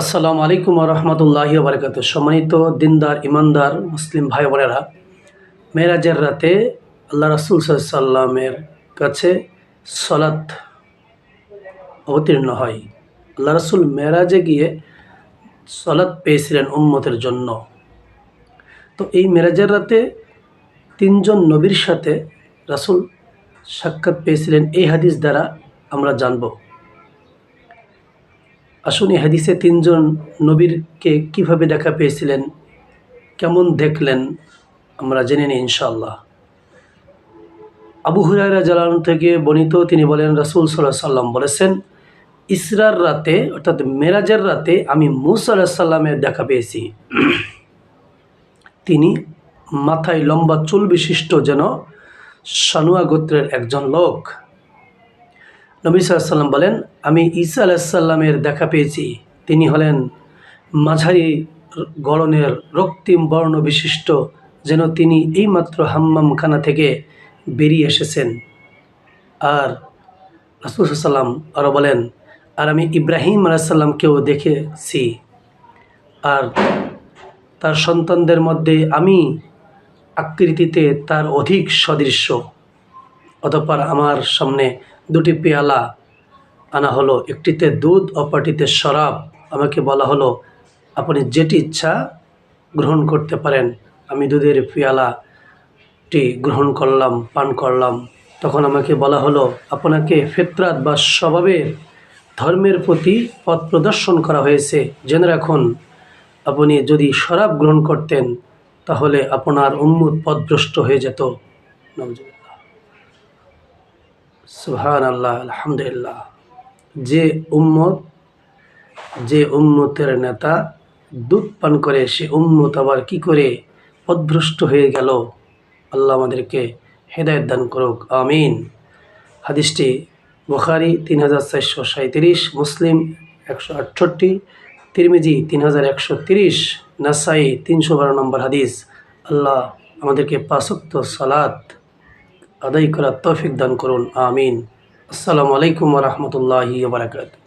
আসসালামু আলাইকুম রহমতুল্লাহি বারকাত সম্মানিত দিনদার ইমানদার মুসলিম ভাই বোনেরা মেরাজের রাতে আল্লাহ রাসুল সাল্লামের কাছে সলাৎ অবতীর্ণ হয়। আল্লাহ রাসুল মেরাজে গিয়ে সলাৎ পেয়েছিলেন উম্মতের জন্য। তো এই মেরাজের রাতে তিনজন নবীর সাথে রাসুল সাক্ষাৎ পেয়েছিলেন। এই হাদিস দ্বারা আমরা জানব। আসুন হাদিসে তিনজন নবীরকে কীভাবে দেখা পেয়েছিলেন, কেমন দেখলেন, আমরা জেনে নিই ইনশাআল্লাহ। আবু হুরায়রা জালান থেকে বর্ণিত তিনি বলেন, রাসুল সাল্লাহ সাল্লাম বলেছেন, ইসরার রাতে, অর্থাৎ মেরাজের রাতে আমি মুসা সাল্লামের দেখা পেয়েছি। তিনি মাথায় লম্বা চুল বিশিষ্ট যেন সানুয়া গোত্রের একজন লোক। নবী সাল্লাম বলেন, আমি ঈসা আলাহিসাল্লামের দেখা পেয়েছি। তিনি হলেন মাঝারি গড়নের রক্তিম বর্ণ বিশিষ্ট, যেন তিনি এইমাত্র হাম্মামখানা থেকে বেরিয়ে এসেছেন। আর রাসুলসাল্লাম আরও বলেন, আর আমি ইব্রাহিম আলাহিসাল্লামকেও দেখেছি। আর তার সন্তানদের মধ্যে আমি আকৃতিতে তার অধিক সদৃশ্য। অতঃপর আমার সামনে দুটি পেয়ালা আনা হলো। একটিতে দুধ, অপরটিতে শরাব। আমাকে বলা হলো, আপনি যেটি ইচ্ছা গ্রহণ করতে পারেন। আমি দুধের পেয়ালাটি গ্রহণ করলাম, পান করলাম। তখন আমাকে বলা হলো, আপনাকে ফেতরাত বা স্বভাবের ধর্মের প্রতি পথ প্রদর্শন করা হয়েছে। জেনে রাখুন, আপনি যদি শরাব গ্রহণ করতেন, তাহলে আপনার উন্মুদ পথভ্রষ্ট হয়ে যেত। নজরুল্লাহ সুহান আল্লাহ আলহামদুলিল্লাহ। যে উম্মত, যে উম্মতের নেতা দুধ পান করে, সে উম্মত আবার কি করে পথভ্রষ্ট হয়ে গেল? আল্লাহ আমাদেরকে হেদায়ত দান করুক, আমিন। হাদিসটি বুখারি তিন হাজার চারশো সাঁত্রিশ মুসলিম একশো আটষট্টি, তিরমিজি তিন হাজার একশো তিরিশ, নাসাই তিনশো বারো নম্বর হাদিস। আল্লাহ আমাদেরকে পাঁচক্ত সালাত আদায় করার তৌফিক দান করুন আমিন। আসসালামু আলাইকুম রহমতুল্লাহি বারাকাত